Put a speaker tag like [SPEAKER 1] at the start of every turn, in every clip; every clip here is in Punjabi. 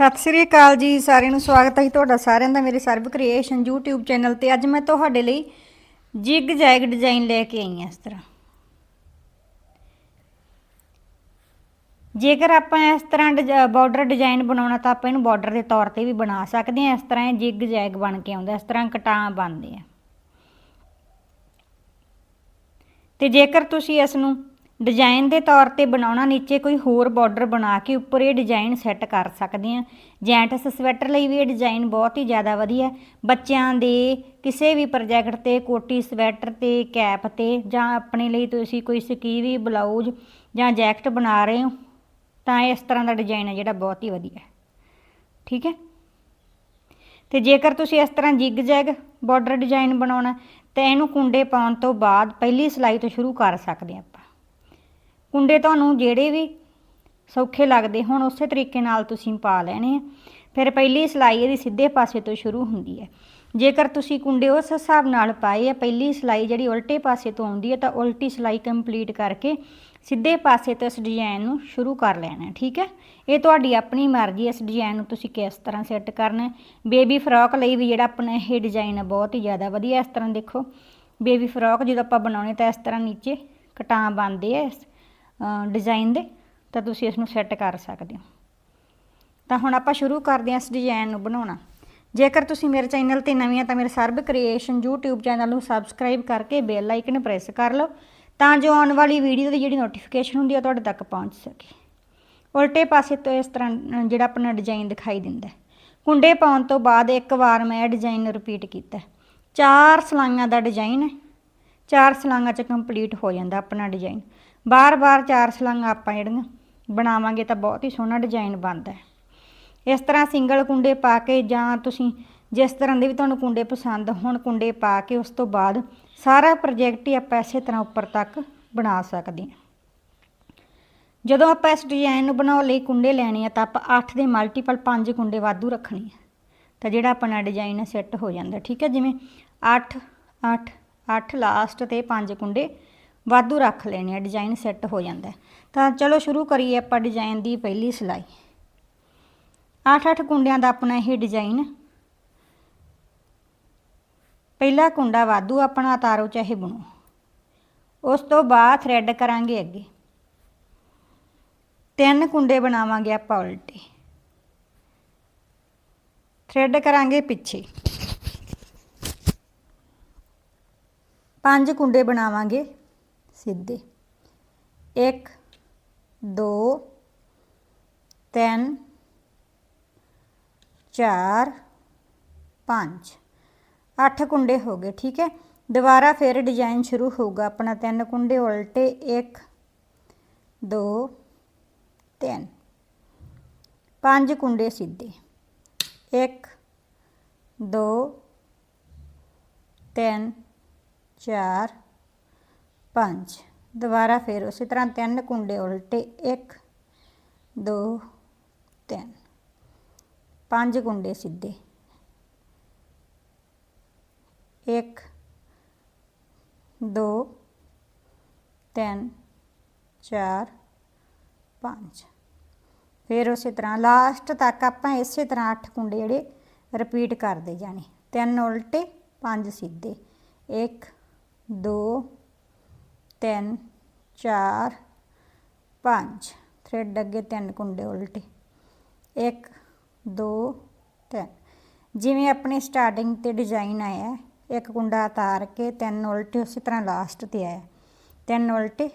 [SPEAKER 1] ਸਤਿ ਸ੍ਰੀ ਅਕਾਲ ਜੀ, ਸਾਰਿਆਂ ਨੂੰ ਸਵਾਗਤ ਹੈ ਜੀ ਤੁਹਾਡਾ ਸਾਰਿਆਂ ਦਾ ਮੇਰੇ ਸਰਵ ਕ੍ਰੀਏਸ਼ਨ YouTube ਚੈਨਲ ਤੇ। ਅੱਜ ਮੈਂ ਤੁਹਾਡੇ ਲਈ ਜਿਗ ਜੈਗ ਡਿਜ਼ਾਈਨ ਲੈ ਕੇ ਆਈ ਹਾਂ ਇਸ ਤਰ੍ਹਾਂ। ਜੇਕਰ ਆਪਾਂ ਇਸ ਤਰ੍ਹਾਂ ਬਾਰਡਰ ਡਿਜ਼ਾਈਨ ਬਣਾਉਣਾ ਤਾਂ ਆਪਾਂ ਇਹਨੂੰ ਬਾਰਡਰ ਦੇ ਤੌਰ ਤੇ ਵੀ ਬਣਾ ਸਕਦੇ ਹਾਂ। ਇਸ ਤਰ੍ਹਾਂ ਇਹ ਜਿਗ ਜੈਗ ਬਣ ਕੇ ਆਉਂਦਾ, ਇਸ ਤਰ੍ਹਾਂ ਕਟਾਂ ਬਣਦੇ ਆ ਤੇ ਜੇਕਰ ਤੁਸੀਂ ਇਸ ਨੂੰ ਡਿਜ਼ਾਈਨ ਦੇ ਤੌਰ ਤੇ ਬਣਾਉਣਾ ਨੀਚੇ ਕੋਈ ਹੋਰ ਬਾਰਡਰ ਬਣਾ ਕੇ ਉੱਪਰ ਇਹ ਡਿਜ਼ਾਈਨ ਸੈੱਟ ਕਰ ਸਕਦੇ ਆ ਜੈਂਟਸ ਸਵੈਟਰ ਲਈ ਵੀ ਇਹ ਡਿਜ਼ਾਈਨ ਬਹੁਤ ਹੀ ਜ਼ਿਆਦਾ ਵਧੀਆ ਬੱਚਿਆਂ ਦੇ ਕਿਸੇ ਵੀ ਪ੍ਰੋਜੈਕਟ ਤੇ, ਕੋਟੀ ਸਵੈਟਰ ਤੇ ਕੈਪ ਤੇ ਜਾਂ ਆਪਣੇ ਲਈ ਤੁਸੀਂ ਕੋਈ ਸਕੀਵੀ ਬਲਾਊਜ਼ ਜਾਂ ਜੈਕਟ ਬਣਾ ਰਹੇ ਹੋ, ਤਾਂ ਇਸ ਤਰ੍ਹਾਂ ਦਾ ਡਿਜ਼ਾਈਨ ਹੈ ਜਿਹੜਾ ਬਹੁਤ ਹੀ ਵਧੀਆ ਠੀਕ ਹੈ? ਤੇ ਜੇਕਰ ਤੁਸੀਂ ਇਸ ਤਰ੍ਹਾਂ ਜਿਗ ਜੈਗ ਬਾਰਡਰ ਡਿਜ਼ਾਈਨ ਬਣਾਉਣਾ ਤਾਂ ਇਹਨੂੰ ਕੁੰਡੇ ਪਾਉਣ ਤੋਂ ਬਾਅਦ ਪਹਿਲੀ ਸਿਲਾਈ ਤੋਂ ਸ਼ੁਰੂ ਕਰ ਸਕਦੇ ਹਾਂ ਕੁੰਡੇ ਤੁਹਾਨੂੰ ਜਿਹੜੇ ਵੀ ਸੌਖੇ ਲੱਗਦੇ ਹੁਣ, ਉਸੇ ਤਰੀਕੇ ਨਾਲ ਤੁਸੀਂ ਪਾ ਲੈਣੇ ਆ। ਫਿਰ ਪਹਿਲੀ ਸਿਲਾਈ ਇਹਦੀ ਸਿੱਧੇ ਪਾਸੇ ਤੋਂ ਸ਼ੁਰੂ ਹੁੰਦੀ ਹੈ। ਜੇਕਰ ਤੁਸੀਂ ਕੁੰਡੇ ਉਸ ਹਿਸਾਬ ਨਾਲ ਪਾਏ ਆ, ਪਹਿਲੀ ਸਿਲਾਈ ਜਿਹੜੀ ਉਲਟੇ ਪਾਸੇ ਤੋਂ ਆਉਂਦੀ ਹੈ, ਤਾਂ ਉਲਟੀ ਸਿਲਾਈ ਕੰਪਲੀਟ ਕਰਕੇ ਸਿੱਧੇ ਪਾਸੇ ਤੋਂ ਇਸ ਡਿਜ਼ਾਈਨ ਨੂੰ ਸ਼ੁਰੂ ਕਰ ਲੈਣਾ, ਠੀਕ ਹੈ? ਇਹ ਤੁਹਾਡੀ ਆਪਣੀ ਮਰਜ਼ੀ, ਇਸ ਡਿਜ਼ਾਈਨ ਨੂੰ ਤੁਸੀਂ ਕਿਸ ਤਰ੍ਹਾਂ ਸੈੱਟ ਕਰਨਾ ਬੇਬੀ ਫਰੋਕ ਲਈ ਵੀ ਜਿਹੜਾ ਆਪਣਾ ਇਹ ਡਿਜ਼ਾਈਨ ਹੈ ਬਹੁਤ ਹੀ ਜ਼ਿਆਦਾ ਵਧੀਆ, ਇਸ ਤਰ੍ਹਾਂ ਦੇਖੋ। ਬੇਬੀ ਫਰੋਕ ਜਦੋਂ ਆਪਾਂ ਬਣਾਉਣੇ ਤਾਂ ਇਸ ਤਰ੍ਹਾਂ ਨੀਚੇ ਕਟਾਂ ਬਣਦੇ ਆ, ਇਸ ਡਿਜ਼ਾਈਨ ਦੇ, ਤਾਂ ਤੁਸੀਂ ਇਸ ਨੂੰ ਸੈੱਟ ਕਰ ਸਕਦੇ ਹੋ। ਤਾਂ ਹੁਣ ਆਪਾਂ ਸ਼ੁਰੂ ਕਰਦੇ ਹਾਂ ਇਸ ਡਿਜ਼ਾਈਨ ਨੂੰ ਬਣਾਉਣਾ। ਜੇਕਰ ਤੁਸੀਂ ਮੇਰੇ ਚੈਨਲ ਤੇ ਨਵੇਂ ਆ ਤਾਂ ਮੇਰੇ ਸਰਬ ਕ੍ਰੀਏਸ਼ਨ YouTube ਚੈਨਲ ਨੂੰ ਸਬਸਕ੍ਰਾਈਬ ਕਰਕੇ ਬੈਲ ਆਈਕਨ ਪ੍ਰੈਸ ਕਰ ਲਓ, ਤਾਂ ਜੋ ਆਉਣ ਵਾਲੀ ਵੀਡੀਓ ਦੀ ਜਿਹੜੀ ਨੋਟੀਫਿਕੇਸ਼ਨ ਹੁੰਦੀ ਹੈ ਤੁਹਾਡੇ ਤੱਕ ਪਹੁੰਚ ਸਕੇ। ਉਲਟੇ ਪਾਸੇ ਤੋਂ ਇਸ ਤਰ੍ਹਾਂ ਜਿਹੜਾ ਆਪਣਾ ਡਿਜ਼ਾਈਨ ਦਿਖਾਈ ਦਿੰਦਾ ਕੁੰਡੇ ਪਾਉਣ ਤੋਂ ਬਾਅਦ ਇੱਕ ਵਾਰ ਮੈਂ ਇਹ ਡਿਜ਼ਾਈਨ ਰਿਪੀਟ ਕੀਤਾ ਚਾਰ ਸਲਾਈਆਂ ਦਾ ਡਿਜ਼ਾਈਨ ਹੈ। ਚਾਰ ਸਲਾਈਆਂ 'ਚ ਕੰਪਲੀਟ ਹੋ ਜਾਂਦਾ ਆਪਣਾ ਡਿਜ਼ਾਈਨ ਬਾਰ-ਬਾਰ ਚਾਰ ਸਲਾਈਆਂ ਆਪਾਂ ਜਿਹੜੀਆਂ ਬਣਾਵਾਂਗੇ ਤਾਂ ਬਹੁਤ ਹੀ ਸੋਹਣਾ ਡਿਜ਼ਾਈਨ ਬਣਦਾ ਹੈ। ਇਸ ਤਰ੍ਹਾਂ ਸਿੰਗਲ ਕੁੰਡੇ ਪਾ ਕੇ ਜਾਂ ਤੁਸੀਂ ਜਿਸ ਤਰ੍ਹਾਂ ਦੇ ਵੀ ਤੁਹਾਨੂੰ ਕੁੰਡੇ ਪਸੰਦ ਹੋਣ ਕੁੰਡੇ ਪਾ ਕੇ ਉਸ ਤੋਂ ਬਾਅਦ ਸਾਰਾ ਪ੍ਰੋਜੈਕਟ ਹੀ ਆਪਾਂ ਇਸੇ ਤਰ੍ਹਾਂ ਉੱਪਰ ਤੱਕ ਬਣਾ ਸਕਦੇ ਹਾਂ। ਜਦੋਂ ਆਪਾਂ ਇਸ ਡਿਜ਼ਾਈਨ ਨੂੰ ਬਣਾਉਣ ਲਈ ਕੁੰਡੇ ਲੈਣੇ ਆ ਤਾਂ ਆਪਾਂ 8 ਦੇ ਮਲਟੀਪਲ 5 ਕੁੰਡੇ ਵਾਧੂ ਰੱਖਣੇ ਆ। ਤਾਂ ਜਿਹੜਾ ਆਪਣਾ ਡਿਜ਼ਾਈਨ ਸੈੱਟ ਹੋ ਜਾਂਦਾ, ਠੀਕ ਹੈ? ਜਿਵੇਂ 8 8 8 ਲਾਸਟ ਤੇ 5 ਕੁੰਡੇ ਵਾਧੂ ਰੱਖ ਲੈਣੇ ਆ ਡਿਜ਼ਾਈਨ ਸੈੱਟ ਹੋ ਜਾਂਦਾ ਤਾਂ ਚਲੋ ਸ਼ੁਰੂ ਕਰੀਏ ਆਪਾਂ ਡਿਜ਼ਾਈਨ ਦੀ ਪਹਿਲੀ ਸਿਲਾਈ। 8-8 ਕੁੰਡਿਆਂ ਦਾ ਆਪਣਾ ਇਹ ਡਿਜ਼ਾਈਨ ਪਹਿਲਾ ਕੁੰਡਾ ਵਾਧੂ ਆਪਣਾ ਉਤਾਰੋ ਚਾਹੇ ਬਣੋ। ਉਸ ਤੋਂ ਬਾਅਦ ਥ੍ਰੈਡ ਕਰਾਂਗੇ ਅੱਗੇ। ਤਿੰਨ ਕੁੰਡੇ ਬਣਾਵਾਂਗੇ ਆਪਾਂ ਉਲਟੇ। ਥ੍ਰੈਡ ਕਰਾਂਗੇ ਪਿੱਛੇ। ਪੰਜ ਕੁੰਡੇ ਬਣਾਵਾਂਗੇ। ਸਿੱਧੇ। 1 2 3 4 5 8 ਕੁੰਡੇ ਹੋ ਗਏ, ਠੀਕ ਹੈ? ਦੁਬਾਰਾ ਫਿਰ ਡਿਜ਼ਾਈਨ ਸ਼ੁਰੂ ਹੋਊਗਾ ਆਪਣਾ ਤਿੰਨ ਕੁੰਡੇ, ਉਲਟੇ 1 2 3 ਪੰਜ ਕੁੰਡੇ ਸਿੱਧੇ। 1 2 3 4 5 ਦੁਬਾਰਾ ਫਿਰ ਉਸੇ ਤਰ੍ਹਾਂ ਤਿੰਨ ਕੁੰਡੇ ਉਲਟੇ। 1 2 3 ਪੰਜ ਕੁੰਡੇ ਸਿੱਧੇ। 1 2 3 4 5 ਫਿਰ ਉਸੇ ਤਰ੍ਹਾਂ ਲਾਸਟ ਤੱਕ ਆਪਾਂ ਇਸੇ ਤਰ੍ਹਾਂ 8 ਕੁੰਡੇ ਜਿਹੜੇ ਰਿਪੀਟ ਕਰਦੇ ਜਾਣੇ। ਤਿੰਨ ਉਲਟੇ, ਪੰਜ ਸਿੱਧੇ। 1 2 ਤਿੰਨ, ਚਾਰ, ਪੰਜ। ਥਰੈਡ ਅੱਗੇ ਤਿੰਨ ਕੁੰਡੇ ਉਲਟੇ। 1 2 3 ਜਿਵੇਂ ਆਪਣੀ ਸਟਾਰਟਿੰਗ ਤੇ ਡਿਜ਼ਾਈਨ ਆਇਆ ਇੱਕ ਕੁੰਡਾ ਉਤਾਰ ਕੇ ਤਿੰਨ ਉਲਟੇ ਉਸੇ ਤਰ੍ਹਾਂ ਲਾਸਟ ਤੇ ਆਇਆ। ਤਿੰਨ ਉਲਟੇ,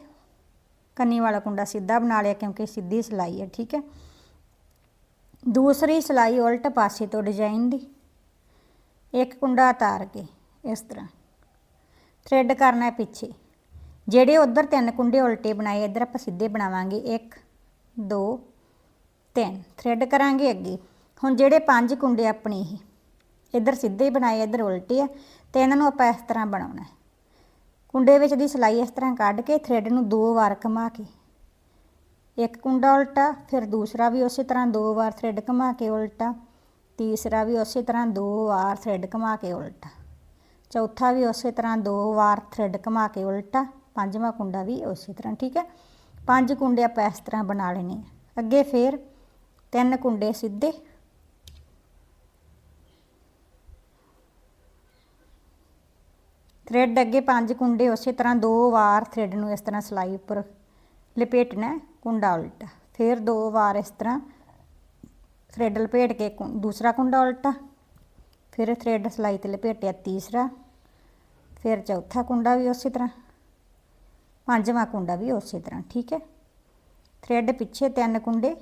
[SPEAKER 1] ਕੰਨੀ ਵਾਲਾ ਕੁੰਡਾ ਸਿੱਧਾ ਬਣਾ ਲਿਆ ਕਿਉਂਕਿ ਸਿੱਧੀ ਸਿਲਾਈ ਹੈ, ਠੀਕ ਹੈ? ਦੂਸਰੀ ਸਿਲਾਈ ਉਲਟ ਪਾਸੇ ਤੋਂ ਡਿਜ਼ਾਈਨ ਦੀ। ਇੱਕ ਕੁੰਡਾ ਉਤਾਰ ਕੇ, ਇਸ ਤਰ੍ਹਾਂ। ਥ੍ਰੈਡ ਕਰਨਾ ਹੈ ਪਿੱਛੇ। ਜਿਹੜੇ ਉਧਰ ਤਿੰਨ ਕੁੰਡੇ ਉਲਟੇ ਬਣਾਏ, ਇੱਧਰ ਆਪਾਂ ਸਿੱਧੇ ਬਣਾਵਾਂਗੇ। 1 2 3 ਥ੍ਰੈਡ ਕਰਾਂਗੇ ਅੱਗੇ। ਹੁਣ ਜਿਹੜੇ ਪੰਜ ਕੁੰਡੇ ਆਪਣੇ ਇਹ, ਇੱਧਰ ਸਿੱਧੇ ਬਣਾਏ, ਇੱਧਰ ਉਲਟੇ ਆ, ਤੇ ਇਹਨਾਂ ਨੂੰ ਆਪਾਂ ਇਸ ਤਰ੍ਹਾਂ ਬਣਾਉਣਾ ਹੈ। ਕੁੰਡੇ ਵਿੱਚ ਦੀ ਸਿਲਾਈ ਇਸ ਤਰ੍ਹਾਂ ਕੱਢ ਕੇ ਥ੍ਰੈਡ ਨੂੰ ਦੋ ਵਾਰ ਘੁਮਾ ਕੇ, ਇੱਕ ਕੁੰਡਾ ਉਲਟਾ, ਫਿਰ ਦੂਸਰਾ ਵੀ ਉਸੇ ਤਰ੍ਹਾਂ ਦੋ ਵਾਰ ਥ੍ਰੈਡ ਘੁਮਾ ਕੇ ਉਲਟਾ, ਤੀਸਰਾ ਵੀ ਉਸੇ ਤਰ੍ਹਾਂ ਦੋ ਵਾਰ ਥ੍ਰੈਡ ਘੁਮਾ ਕੇ ਉਲਟਾ, ਚੌਥਾ ਵੀ ਉਸੇ ਤਰ੍ਹਾਂ ਦੋ ਵਾਰ ਥ੍ਰੈਡ ਘੁਮਾ ਕੇ ਉਲਟਾ ਪੰਜਵਾਂ ਕੁੰਡਾ ਵੀ ਉਸੇ ਤਰ੍ਹਾਂ, ਠੀਕ ਹੈ? ਪੰਜ ਕੁੰਡੇ ਆਪਾਂ ਇਸ ਤਰ੍ਹਾਂ ਬਣਾ ਲੈਣੇ ਅੱਗੇ ਫੇਰ ਤਿੰਨ ਕੁੰਡੇ ਸਿੱਧੇ। ਥ੍ਰੈਡ ਅੱਗੇ ਪੰਜ ਕੁੰਡੇ, ਉਸੇ ਤਰ੍ਹਾਂ ਦੋ ਵਾਰ ਥਰੈਡ ਨੂੰ ਇਸ ਤਰ੍ਹਾਂ ਸਲਾਈ ਉੱਪਰ ਲਪੇਟਣਾ ਕੁੰਡਾ ਉਲਟਾ। ਫਿਰ ਦੋ ਵਾਰ ਇਸ ਤਰ੍ਹਾਂ ਥ੍ਰੈਡ ਲਪੇਟ ਕੇ, ਦੂਸਰਾ ਕੁੰਡਾ ਉਲਟਾ। ਫਿਰ ਥਰੈਡ ਸਲਾਈ ਤੇ ਲਪੇਟਿਆ ਤੀਸਰਾ। ਫਿਰ ਚੌਥਾ ਕੁੰਡਾ ਵੀ ਉਸੇ ਤਰ੍ਹਾਂ। ਪੰਜਵਾਂ ਕੁੰਡਾ ਵੀ ਉਸੇ ਤਰ੍ਹਾਂ, ਠੀਕ ਹੈ? ਥ੍ਰੈਡ ਪਿੱਛੇ ਤਿੰਨ ਕੁੰਡੇ,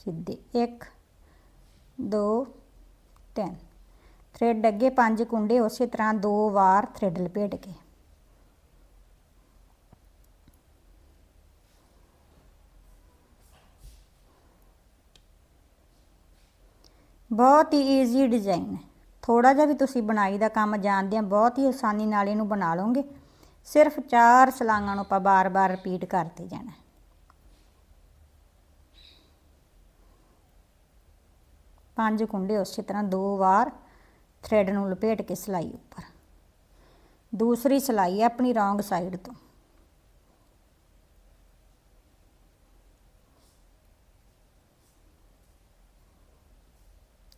[SPEAKER 1] ਸਿੱਧੇ 1 2 3 ਥ੍ਰੈਡ ਅੱਗੇ ਪੰਜ ਕੁੰਡੇ, ਉਸੇ ਤਰ੍ਹਾਂ ਦੋ ਵਾਰ ਥ੍ਰੈਡ ਲਪੇਟ ਕੇ। ਬਹੁਤ ਹੀ ਈਜ਼ੀ ਡਿਜ਼ਾਈਨ ਹੈ। ਥੋੜਾ ਜਿਹਾ ਵੀ ਤੁਸੀਂ ਬਣਾਈ ਦਾ ਕੰਮ ਜਾਣਦੇ ਆ, ਬਹੁਤ ਹੀ ਆਸਾਨੀ ਨਾਲ ਇਹਨੂੰ ਬਣਾ ਲਓਗੇ। ਸਿਰਫ ਚਾਰ ਸਲਾਂਗਾਂ ਨੂੰ ਆਪਾਂ ਬਾਰ-ਬਾਰ ਰਿਪੀਟ ਕਰਦੇ ਜਾਣਾ। ਪੰਜ ਕੁੰਡੇ ਉਸੇ ਤਰ੍ਹਾਂ ਦੋ ਵਾਰ ਥ੍ਰੈਡ ਨੂੰ ਲਪੇਟ ਕੇ ਸਿਲਾਈ ਉੱਪਰ। ਦੂਸਰੀ ਸਿਲਾਈ ਹੈ ਆਪਣੀ ਰੌਂਗ ਸਾਈਡ ਤੋਂ।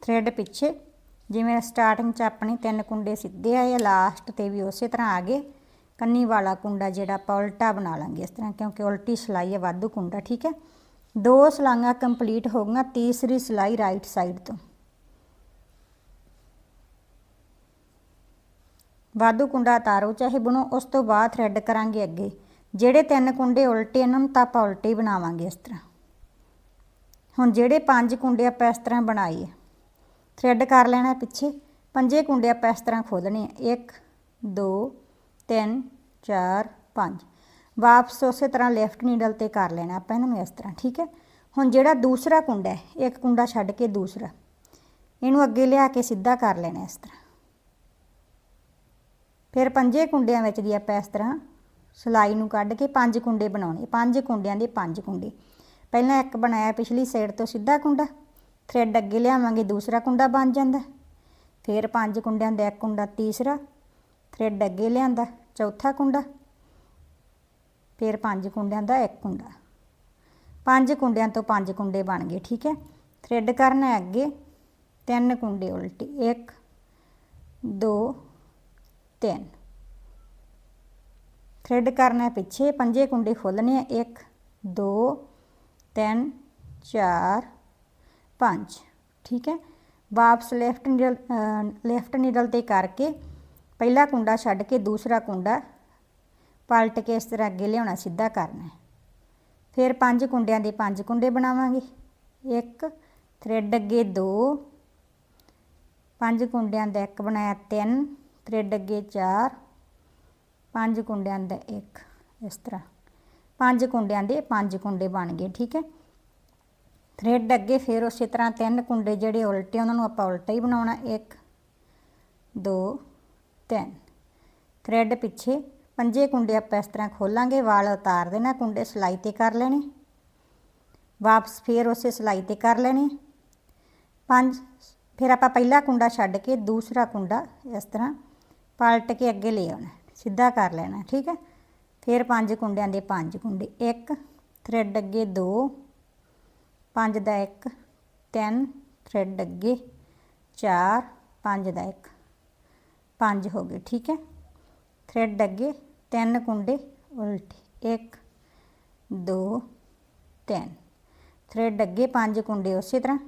[SPEAKER 1] ਥ੍ਰੈਡ ਪਿੱਛੇ, ਜਿਵੇਂ ਸਟਾਰਟਿੰਗ 'ਚ ਆਪਣੇ ਤਿੰਨ ਕੁੰਡੇ ਸਿੱਧੇ ਆਏ ਲਾਸਟ ਤੇ ਵੀ ਉਸੇ ਤਰ੍ਹਾਂ ਆ ਗਏ। ਕੰਨੀ ਵਾਲਾ ਕੁੰਡਾ ਜਿਹੜਾ ਆਪਾਂ ਉਲਟਾ ਬਣਾ ਲਾਂਗੇ ਇਸ ਤਰ੍ਹਾਂ, ਕਿਉਂਕਿ ਉਲਟੀ ਸਿਲਾਈ ਹੈ, ਵਾਧੂ ਕੁੰਡਾ, ਠੀਕ ਹੈ? ਦੋ ਸਲਾਈਆਂ ਕੰਪਲੀਟ ਹੋ ਗਈਆਂ, ਤੀਸਰੀ ਸਿਲਾਈ ਰਾਈਟ ਸਾਈਡ ਤੋਂ। ਵਾਧੂ ਕੁੰਡਾ ਤਾਰੋ ਚਾਹੇ ਬਣੋ, ਉਸ ਤੋਂ ਬਾਅਦ ਥ੍ਰੈਡ ਕਰਾਂਗੇ ਅੱਗੇ। ਜਿਹੜੇ ਤਿੰਨ ਕੁੰਡੇ ਉਲਟੇ ਇਹਨਾਂ ਨੂੰ ਤਾਂ ਆਪਾਂ ਉਲਟੇ ਬਣਾਵਾਂਗੇ ਇਸ ਤਰ੍ਹਾਂ। ਹੁਣ ਜਿਹੜੇ ਪੰਜ ਕੁੰਡੇ ਆਪਾਂ ਇਸ ਤਰ੍ਹਾਂ ਬਣਾਏ ਥ੍ਰੈਡ ਕਰ ਲੈਣਾ ਪਿੱਛੇ, ਪੰਜੇ ਕੁੰਡੇ ਆਪਾਂ ਇਸ ਤਰ੍ਹਾਂ ਖੋਲਣੇ ਆ। 1 2 3 4 5 ਵਾਪਸ ਉਸੇ ਤਰ੍ਹਾਂ ਲੈਫਟ ਨੀਡਲ ਤੇ ਕਰ ਲੈਣਾ ਆਪਾਂ ਇਹਨਾਂ ਨੂੰ ਇਸ ਤਰ੍ਹਾਂ, ਠੀਕ ਹੈ? ਹੁਣ ਜਿਹੜਾ ਦੂਸਰਾ ਕੁੰਡਾ ਹੈ, ਇੱਕ ਕੁੰਡਾ ਛੱਡ ਕੇ ਦੂਸਰਾ, ਇਹਨੂੰ ਅੱਗੇ ਲਿਆ ਕੇ ਸਿੱਧਾ ਕਰ ਲੈਣਾ ਇਸ ਤਰ੍ਹਾਂ। ਫਿਰ ਪੰਜੇ ਕੁੰਡਿਆਂ ਵਿੱਚ ਦੀ ਆਪਾਂ ਇਸ ਤਰ੍ਹਾਂ ਸਲਾਈ ਨੂੰ ਕੱਢ ਕੇ ਪੰਜ ਕੁੰਡੇ ਬਣਾਉਣੇ। ਪੰਜ ਕੁੰਡਿਆਂ ਦੇ ਪੰਜ ਕੁੰਡੇ। ਪਹਿਲਾਂ ਇੱਕ ਬਣਾਇਆ ਪਿਛਲੀ ਸਾਈਡ ਤੋਂ ਸਿੱਧਾ ਕੁੰਡਾ ਥ੍ਰੈਡ ਅੱਗੇ ਲਿਆਵਾਂਗੇ, ਦੂਸਰਾ ਕੁੰਡਾ ਬਣ ਜਾਂਦਾ। ਫਿਰ ਪੰਜ ਕੁੰਡਿਆਂ ਦਾ ਇੱਕ ਕੁੰਡਾ ਤੀਸਰਾ ਥ੍ਰੈਡ ਅੱਗੇ ਲਿਆਂਦਾ, ਚੌਥਾ ਕੁੰਡਾ, ਫਿਰ ਪੰਜ ਕੁੰਡਿਆਂ ਦਾ ਇੱਕ ਕੁੰਡਾ। ਪੰਜ ਕੁੰਡਿਆਂ ਤੋਂ ਪੰਜ ਕੁੰਡੇ ਬਣ ਗਏ, ਠੀਕ ਹੈ? ਥ੍ਰੈਡ ਕਰਨਾ ਅੱਗੇ ਤਿੰਨ ਕੁੰਡੇ ਉਲਟੀ 1 2 3 ਥਰੈਡ ਕਰਨਾ ਪਿੱਛੇ ਪੰਜੇ ਕੁੰਡੇ ਖੋਲਣੇ ਆ 1 2 3 4 5 ਠੀਕ ਹੈ? ਵਾਪਸ ਲੈਫਟ ਨੀਡਲ ਲੈਫਟ ਨੀਡਲ ਤੇ ਕਰਕੇ ਪਹਿਲਾ ਕੁੰਡਾ ਛੱਡ ਕੇ ਦੂਸਰਾ ਕੁੰਡਾ ਪਲਟ ਕੇ ਇਸ ਤਰ੍ਹਾਂ ਅੱਗੇ ਲਿਆਉਣਾ ਸਿੱਧਾ ਕਰਨਾ ਫਿਰ ਪੰਜ ਕੁੰਡਿਆਂ ਦੇ ਪੰਜ ਕੁੰਡੇ ਬਣਾਵਾਂਗੇ। ਇੱਕ ਥ੍ਰੈਡ ਅੱਗੇ ਦੋ। ਪੰਜ ਕੁੰਡਿਆਂ ਦਾ ਇੱਕ ਬਣਾਇਆ ਤਿੰਨ ਥ੍ਰੈਡ ਅੱਗੇ ਚਾਰ। ਪੰਜ ਕੁੰਡਿਆਂ ਦਾ ਇੱਕ, ਇਸ ਤਰ੍ਹਾਂ। ਪੰਜ ਕੁੰਡਿਆਂ ਦੇ ਪੰਜ ਕੁੰਡੇ ਬਣ ਗਏ, ਠੀਕ ਹੈ? ਥ੍ਰੈਡ ਅੱਗੇ ਫਿਰ ਉਸੇ ਤਰ੍ਹਾਂ ਤਿੰਨ ਕੁੰਡੇ ਜਿਹੜੇ ਉਲਟੇ, ਉਹਨਾਂ ਨੂੰ ਆਪਾਂ ਉਲਟਾ ਹੀ ਬਣਾਉਣਾ। 1 2 ਤਿੰਨ। ਥਰੈਡ ਪਿੱਛੇ ਪੰਜੇ ਕੁੰਡੇ ਆਪਾਂ ਇਸ ਤਰ੍ਹਾਂ ਖੋਲਾਂਗੇ, ਵਾਲ ਉਤਾਰ ਦੇਣਾ ਕੁੰਡੇ, ਸਲਾਈ ਤੇ ਕਰ ਲੈਣੇ। ਵਾਪਸ ਫਿਰ ਉਸੇ ਸਲਾਈ ਤੇ ਕਰ ਲੈਣੇ। ਪੰਜ, ਫਿਰ ਆਪਾਂ ਪਹਿਲਾ ਕੁੰਡਾ ਛੱਡ ਕੇ ਦੂਸਰਾ ਕੁੰਡਾ ਇਸ ਤਰ੍ਹਾਂ ਪਲਟ ਕੇ ਅੱਗੇ ਲੈ ਆਉਣਾ, ਸਿੱਧਾ ਕਰ ਲੈਣਾ, ਠੀਕ ਹੈ? ਫਿਰ ਪੰਜ ਕੁੰਡਿਆਂ ਦੇ ਪੰਜ ਕੁੰਡੇ, ਇੱਕ ਥ੍ਰੈਡ ਅੱਗੇ ਦੋ, ਪੰਜ ਦਾ ਇੱਕ, ਤਿੰਨ ਥ੍ਰੈਡ ਅੱਗੇ ਚਾਰ, ਪੰਜ ਦਾ ਇੱਕ। ਪੰਜ ਹੋ ਗਏ, ਠੀਕ ਹੈ? ਥ੍ਰੈਡ ਅੱਗੇ ਤਿੰਨ ਕੁੰਡੇ ਉਲਟੇ 1 2 3 ਥ੍ਰੈਡ ਅੱਗੇ ਪੰਜ ਕੁੰਡੇ ਉਸੇ ਤਰ੍ਹਾਂ।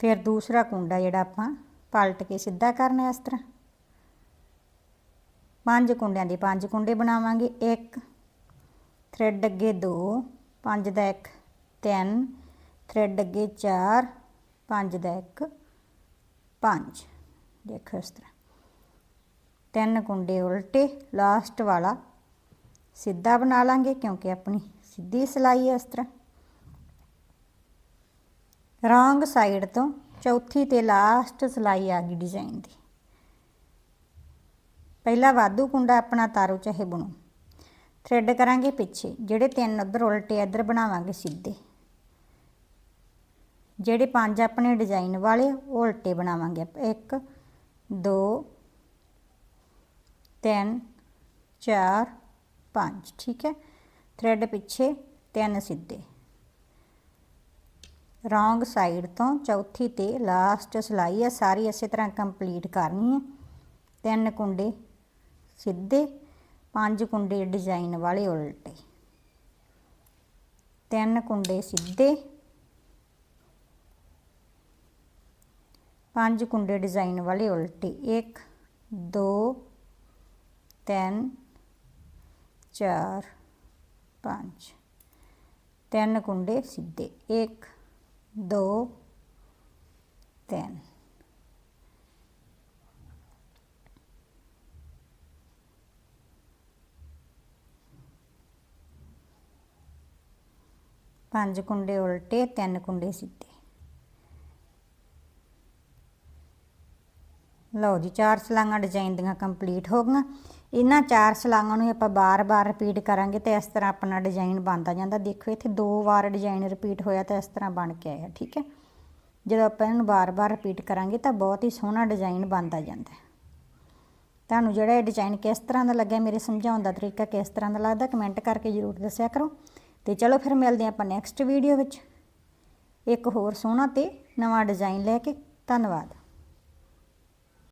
[SPEAKER 1] ਫਿਰ ਦੂਸਰਾ ਕੁੰਡਾ ਜਿਹੜਾ ਆਪਾਂ ਪਲਟ ਕੇ ਸਿੱਧਾ ਕਰਨਾ ਇਸ ਤਰ੍ਹਾਂ। ਪੰਜ ਕੁੰਡਿਆਂ ਦੇ ਪੰਜ ਕੁੰਡੇ ਬਣਾਵਾਂਗੇ 1 ਥ੍ਰੈਡ ਅੱਗੇ 2 5 ਦਾ ਇੱਕ 3 ਥ੍ਰੈਡ ਅੱਗੇ 4 5 ਦਾ ਇੱਕ 5 ਦੇਖੋ ਇਸ ਤਰ੍ਹਾਂ। ਤਿੰਨ ਕੁੰਡੇ ਉਲਟੇ ਲਾਸਟ ਵਾਲਾ ਸਿੱਧਾ ਬਣਾ ਲਾਂਗੇ ਕਿਉਂਕਿ ਆਪਣੀ ਸਿੱਧੀ ਸਿਲਾਈ ਹੈ ਇਸ ਤਰ੍ਹਾਂ। ਰੌਂਗ ਸਾਈਡ ਤੋਂ ਚੌਥੀ ਤੇ ਲਾਸਟ ਸਿਲਾਈ ਆ ਗਈ ਡਿਜ਼ਾਈਨ ਦੀ। ਪਹਿਲਾ ਵਾਧੂ ਕੁੰਡਾ ਆਪਣਾ ਤਾਰੂ ਚਾਹੇ ਬਣੋ। ਥ੍ਰੈਡ ਕਰਾਂਗੇ ਪਿੱਛੇ। ਜਿਹੜੇ ਤਿੰਨ ਉਧਰ ਉਲਟੇ ਇੱਧਰ ਬਣਾਵਾਂਗੇ ਸਿੱਧੇ। ਜਿਹੜੇ ਪੰਜ ਆਪਣੇ ਡਿਜ਼ਾਈਨ ਵਾਲੇ ਉਹ ਉਲਟੇ ਬਣਾਵਾਂਗੇ 1 2 3 4 5 ਠੀਕ ਹੈ? ਥ੍ਰੈਡ ਪਿੱਛੇ, ਤਿੰਨ ਸਿੱਧੇ। ਰੋਂਗ ਸਾਈਡ ਤੋਂ ਚੌਥੀ ਤੇ ਲਾਸਟ ਸਿਲਾਈ ਆ, ਸਾਰੀ ਇਸੇ ਤਰ੍ਹਾਂ ਕੰਪਲੀਟ ਕਰਨੀ ਹੈ ਤਿੰਨ ਕੁੰਡੇ ਸਿੱਧੇ, ਪੰਜ ਕੁੰਡੇ ਡਿਜ਼ਾਈਨ ਵਾਲੇ ਉਲਟੇ। ਤਿੰਨ ਕੁੰਡੇ ਸਿੱਧੇ ਪੰਜ ਕੁੰਡੇ ਡਿਜ਼ਾਈਨ ਵਾਲੇ ਉਲਟੇ 1 2 3 4 5 ਤਿੰਨ ਕੁੰਡੇ ਸਿੱਧੇ 1 2 3 ਪੰਜ ਕੁੰਡੇ ਉਲਟੇ, ਤਿੰਨ ਕੁੰਡੇ ਸਿੱਧੇ। ਲਓ ਜੀ, ਚਾਰ ਸਲਾਂਗਾਂ ਡਿਜ਼ਾਈਨ ਦੀਆਂ ਕੰਪਲੀਟ ਹੋ ਗਈਆਂ। ਇਹਨਾਂ ਚਾਰ ਸਲਾਂਗਾਂ ਨੂੰ ਆਪਾਂ ਬਾਰ-ਬਾਰ ਰਿਪੀਟ ਕਰਾਂਗੇ ਤੇ ਇਸ ਤਰ੍ਹਾਂ ਆਪਣਾ ਡਿਜ਼ਾਈਨ ਬਣਦਾ ਜਾਂਦਾ। ਦੇਖੋ, ਇੱਥੇ ਦੋ ਵਾਰ ਡਿਜ਼ਾਈਨ ਰਿਪੀਟ ਹੋਇਆ ਤਾਂ ਇਸ ਤਰ੍ਹਾਂ ਬਣ ਕੇ ਆਇਆ, ਠੀਕ ਹੈ? ਜਦੋਂ ਆਪਾਂ ਇਹਨੂੰ ਬਾਰ-ਬਾਰ ਰਿਪੀਟ ਕਰਾਂਗੇ ਤਾਂ ਬਹੁਤ ਹੀ ਸੋਹਣਾ ਡਿਜ਼ਾਈਨ ਬਣਦਾ ਜਾਂਦਾ ਹੈ। ਤੁਹਾਨੂੰ ਜਿਹੜਾ ਇਹ ਡਿਜ਼ਾਈਨ ਕਿਸ ਤਰ੍ਹਾਂ ਦਾ ਲੱਗਿਆ ਮੇਰੇ ਸਮਝਾਉਣ ਦਾ ਤਰੀਕਾ ਕਿਸ ਤਰ੍ਹਾਂ ਦਾ ਲੱਗਦਾ ਕਮੈਂਟ ਕਰਕੇ ਜ਼ਰੂਰ ਦੱਸਿਆ ਕਰੋ। ਤੇ ਚਲੋ ਫਿਰ ਮਿਲਦੇ ਹਾਂ ਆਪਾਂ ਨੈਕਸਟ ਵੀਡੀਓ ਵਿੱਚ। ਇੱਕ ਹੋਰ ਸੋਹਣਾ ਤੇ ਨਵਾਂ ਡਿਜ਼ਾਈਨ ਲੈ ਕੇ। ਧੰਨਵਾਦ।